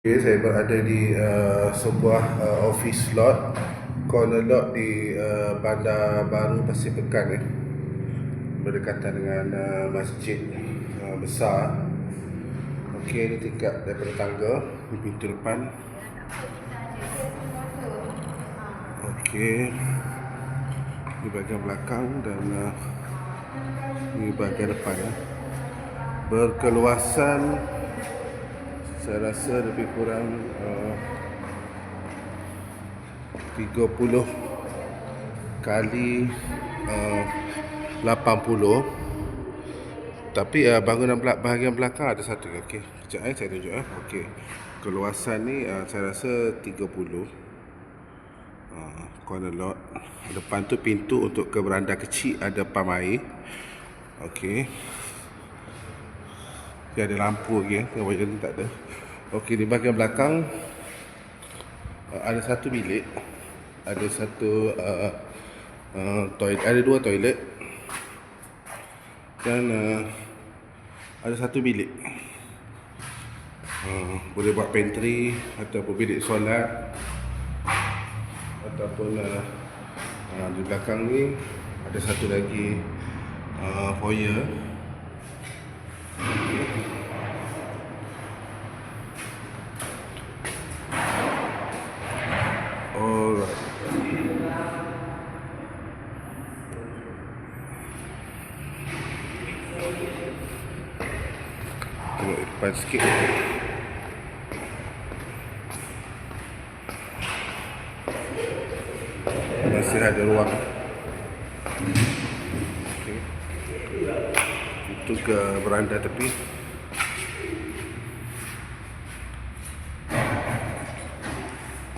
Okay, saya berada di uh, sebuah uh, office lot corner lot di uh, Bandar Baru Pasir Pekan eh. berdekatan dengan uh, masjid uh, besar Okey, ini tingkat daripada tangga di pintu depan Okey Ini bahagian belakang dan uh, Ini bahagian depan ya. Berkeluasan Saya rasa lebih kurang uh, 30 kali uh, 80 tapi uh, bangunan belak bahagian belakang ada satu okey. Kejap eh saya tunjuk eh. Okey. Keluasan ni uh, saya rasa 30 uh, corner lot. Depan tu pintu untuk ke beranda kecil ada pam air okey dia ada lampu lagi eh. Tengok bahagian ni tak ada. Okey di bahagian belakang uh, ada satu bilik ada satu uh, uh, toilet ada dua toilet dan uh, ada satu bilik. Uh, boleh buat pantry ataupun bilik solat ataupun uh, uh, di belakang ni ada satu lagi uh, foyer Tengok depan sikit. Masih ada ruang. Okay. Itu ke beranda tepi